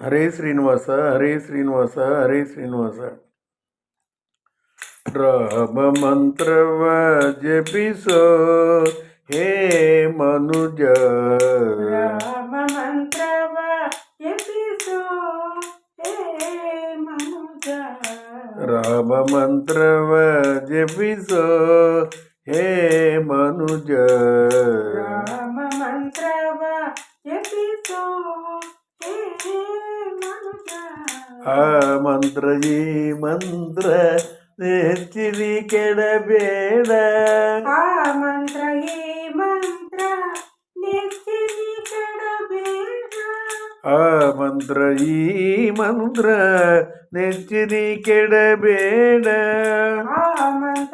ಹರೇ ಶ್ರೀನಿವಾಸ ಹರೇ ಶ್ರೀನಿವಾಸ ಹರೇ ಶ್ರೀನಿವಾಸ ರಾಮ ಮಂತ್ರವ ಜಪಿಸೋ ಹೇ ಮನುಜ ರಾಮ ಮಂತ್ರವ ಎಪಿಸೋ ಹೇ ಮನುಜ ರಾಮ ಮಂತ್ರವ ಜಪಿಸೋ ಹೇ ಮನುಜ ರಾಮ ಮಂತ್ರವ ಎಪಿಸೋ ಹೇ ಮನುಜ ಆ ಮಂತ್ರ ಈ ಮಂತ್ರ ನೆಚ್ಚಿರಿ ಕೆಡಬೇಡ ಆ ಮಂತ್ರ ಈ ಮಂತ್ರ ನೆಚ್ಚಿನಿ ಕೆಡಬೇಡ ಆ ಮಂತ್ರ ಈ ಮಂತ್ರ ನೆಚ್ಚಿರಿ ಕೆಡಬೇಡ ಆ ಮಂತ್ರ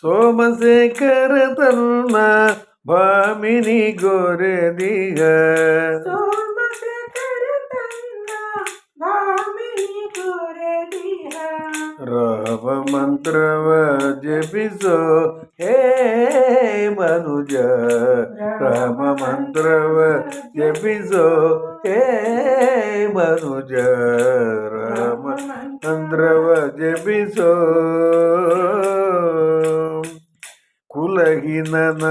ಸೋಮಶೇಖರ ತನ್ನ ಭಾಮಿನಿ ಗೋರೆದಿಗ ಸೋಮಶೇಖರ ತನ್ನ ಭಾಮಿನಿ ಗೊರೆದಿಹ ರಾಮ ಮಂತ್ರವ ಜಪಿಸೋ ಹೇ ಮನುಜ ರಾಮ ಮಂತ್ರವ ಜಪಿಸೋ ಹೇ ಮನುಜ ರಾಮ ಮಂತ್ರವ ಜಪಿಸೋ ಕುಲಹೀನನಾದರೂ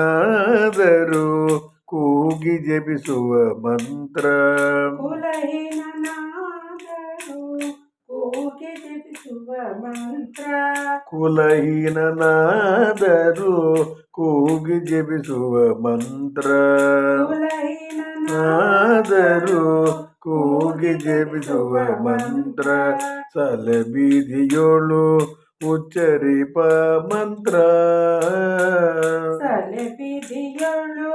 ಕೂಗಿ ಜಪಿಸುವ ಮಂತ್ರ ಕುಲಹೀನನಾದರೂ ಕೂಗಿ ಜಪಿಸುವ ಮಂತ್ರ ಕುಲಹೀನನಾದರೂ ಕೂಗಿ ಜಪಿಸುವ ಮಂತ್ರ ನಾದರೂ ಕೂಗಿ ಜಪಿಸುವ ಮಂತ್ರ ಸಲಬೀದಿಯೋಳು ಉಚ್ಚರಿಪ ಮಂತ್ರ ಸಲೆ ಬೀದಿಯೊಳು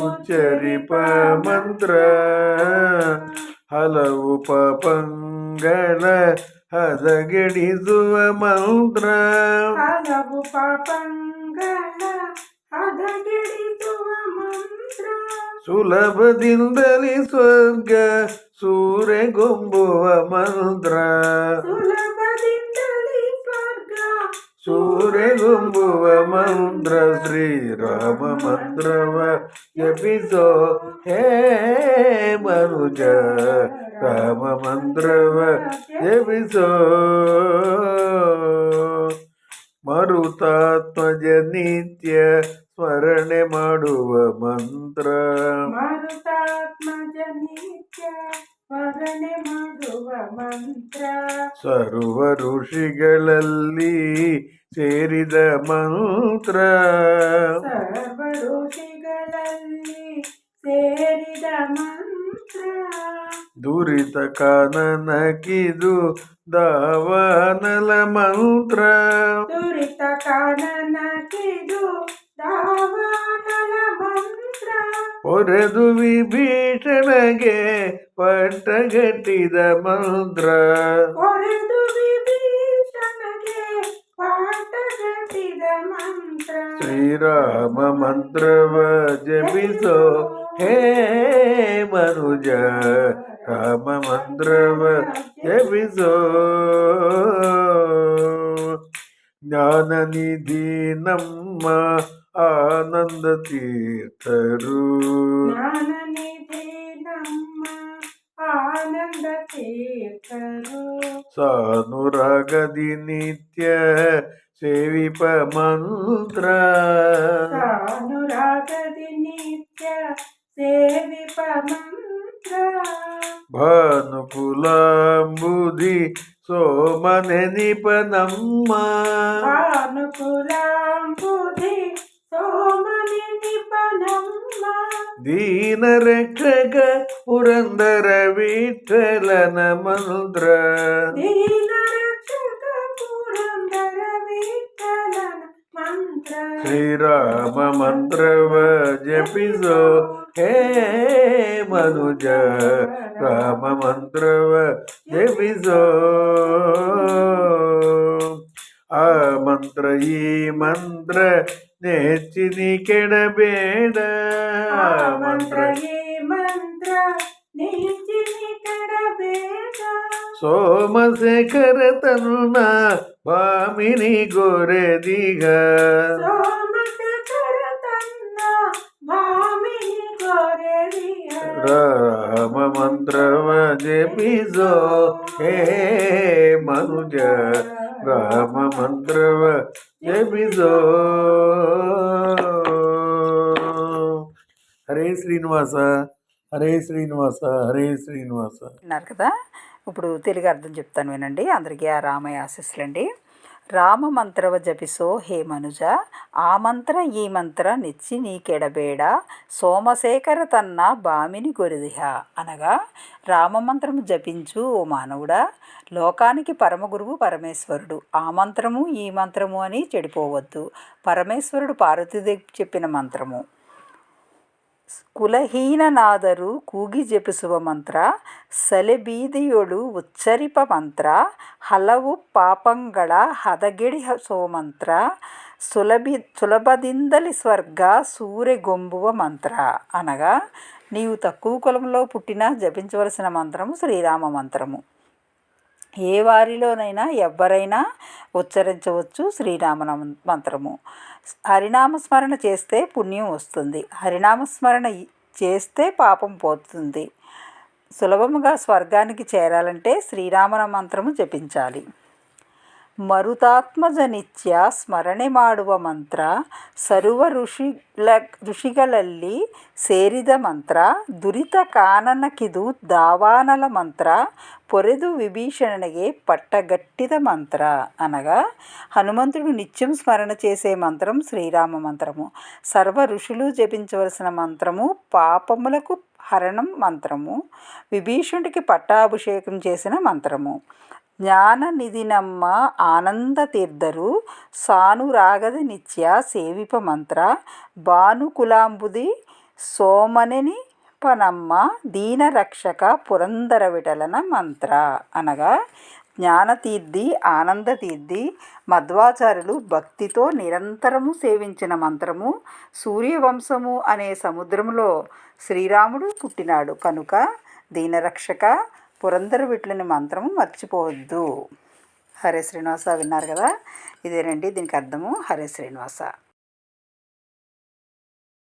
ಉಚ್ಚರಿಪ ಮಂತ್ರ ಹಲವು ಪಾಪಂಗಳ ಹದಗೆಡಿಸುವ ಮಂತ್ರ ಹಲವು ಪಾಪಂಗಳ ಹದಗೆಡಿಸುವ ಮಂತ್ರ ಸುಲಭದಿಂದಲೇ ಸ್ವರ್ಗ ಸೂರೆಗೊಂಬುವ ಮಂತ್ರ ಸುಲಭದಿಂದಲೇ ಸ್ವರ್ಗ ಸೂರೆಗೊಂಬುವ ಮಂತ್ರ ಶ್ರೀರಾಮ ಮಂತ್ರವ ಜಪಿಸೋ ಹೇ ಮನುಜ ರಾಮ ಮಂತ್ರವ ಜಪಿಸೋ ಮರುತಾತ್ಮಜ ನಿತ್ಯ ಸ್ಮರಣೆ ಮಾಡುವ ಮಂತ್ರ. ನಿತ್ಯ ಸ್ಮರಣೆ ಮಾಡುವ ಮಂತ್ರ. ಸರ್ವ ಋಷಿಗಳಲ್ಲಿ ಸೇರಿದ ಮಂತ್ರ. ಸರ್ವ ಋಷಿಗಳಲ್ಲಿ ಸೇರಿದ ಮಂತ್ರ. ದುರಿತ ಕಾನನಕಿದು ದಾವನಲ ಮಂತ್ರ. ದುರಿತ ಕಾನನ ಕಿದು ದಾವಾನಲ ಮಂತ್ರ ಹೊರೆದು ವಿಭೀಷಣಗೆ ಪಟ್ಟಗಟ್ಟಿದ ಮಂತ್ರ ಹೊರೆದು ವಿಭೀಷಣಗೆ ಪಾಠಗಟ್ಟಿದ ಮಂತ್ರ ಶ್ರೀರಾಮ ಮಂತ್ರವ ಜಪಿಸೋ ಹೇ ಮನುಜ ರಾಮ ಮಂತ್ರವ ಜಪಿಸೋ ಜ್ಞಾನ ನಿಧಿ ನಮ್ಮ ఆనంద తీర్థరు సానురగది నిత్య సేవిప మంత్ర సానురాగది నిత్య సేవిప మంత్ర భానుకులాంబుధి ಸೋಮನಿ ನಿಪನಮ್ಮ ದೀನ ರಕ್ಷಕ ಪುರಂದರ ವಿಠಲನ ಮಂತ್ರ ದೀನ ರಕ್ಷಕ ಪುರಂದರ ವಿಠಲನ ಮಂತ್ರ ಶ್ರೀರಾಮ ಮಂತ್ರವ ಜಪಿಸೋ ಹೇ ಮನುಜ ರಾಮ ಮಂತ್ರವ ಜಪಿಸೋ ಆ मंत्र ये मंत्र नेचिनी केड बेड मंत्र ये मंत्र नेचिनी केड बेड सोम से कर तनुना वामिनी गोरे दीघा सोम से कर तनुना वामिनी गोरे राम मंत्र वजे पिजो हे मनुजा రామ మంత్రవ జపిజో హరే శ్రీనివాస హరే శ్రీనివాస హరే శ్రీనివాస. విన్నారు కదా? ఇప్పుడు తెలుగు అర్థం చెప్తాను వినండి. అందరికీ ఆ రామయ్య ఆశీస్సులండి. రామ మంత్రవ జపిసో హే మనుజ ఆ మంత్ర ఈ మంత్ర నిచ్చి నీకెడబేడ సోమశేఖర తన్న బామిని గొరిదిహ అనగా రామమంత్రము జపించు ఓ మానవుడా లోకానికి పరమగురువు పరమేశ్వరుడు. ఆ మంత్రము ఈ మంత్రము అని చెడిపోవద్దు. పరమేశ్వరుడు పార్వతీదేవి చెప్పిన మంత్రము. ಕುಲಹೀನನಾದರೂ ಕೂಗಿ ಜಪಿಸುವ ಮಂತ್ರ ಸಲೆಬೀದಿಯೊಳು ಉಚ್ಚರಿಪ ಮಂತ್ರ ಹಲವು ಪಾಪಂಗಳ ಹದಗೆಡಿಸೋ మంత్ర సులభి సులభదిందలి స్వర్గ సూర్యగొంబువ మంత్ర. అనగా నీవు తక్కువ కులంలో పుట్టినా జపించవలసిన మంత్రము శ్రీరామ మంత్రము. ఏ వారిలోనైనా ఎవ్వరైనా ఉచ్చరించవచ్చు శ్రీరామ మంత్రము. హరినామస్మరణ చేస్తే పుణ్యం వస్తుంది. హరినామస్మరణ చేస్తే పాపం పోతుంది. సులభముగా స్వర్గానికి చేరాలంటే శ్రీరామన మంత్రము జపించాలి. ಮರುತಾತ್ಮಜನಿತ್ಯ ಸ್ಮರಣೆ ಮಾಡುವ ಮಂತ್ರ ಸರ್ವ ಋಷಿಲ ಋಷಿಗಳಲ್ಲಿ ಸೇರಿದ ಮಂತ್ರ ದುರಿತ కాననకిదు ದಾವಾನಲ ಮಂತ್ರ పొరెదు విభీషణనిగే పట్టగట్టిద మంత్ర అనగా హనుమంతుడు నిత్యం స్మరణ చేసే మంత్రం శ్రీరామ మంత్రము. సర్వ ఋషులు జపించవలసిన మంత్రము పాపములకు హరణం మంత్రము. విభీషణుడికి పట్టాభిషేకం చేసిన మంత్రము. ಜ್ಞಾನ ನಿಧಿನಮ್ಮ ಆನಂದ ತೀರ್ಧರು ಸಾನುರಾಗದ ನಿತ್ಯ ಸೇವಿಪ ಮಂತ್ರ ಭಾನುಕುಲಾಂಬುದಿ సోమనిని పనమ్మ దీనరక్షక పురందర విఠలన మంత్ర అనగా జ్ఞానతీర్థి ఆనందతీర్థి మధ్వాచార్యులు భక్తితో నిరంతరము సేవించిన మంత్రము సూర్యవంశము అనే సముద్రములో శ్రీరాముడు పుట్టినాడు కనుక దీనరక్షక పురందర విట్లని మంత్రము మర్చిపోవద్దు. హరే శ్రీనివాస విన్నారు కదా? ఇదేనండి దీనికి అర్థము హరే శ్రీనివాస.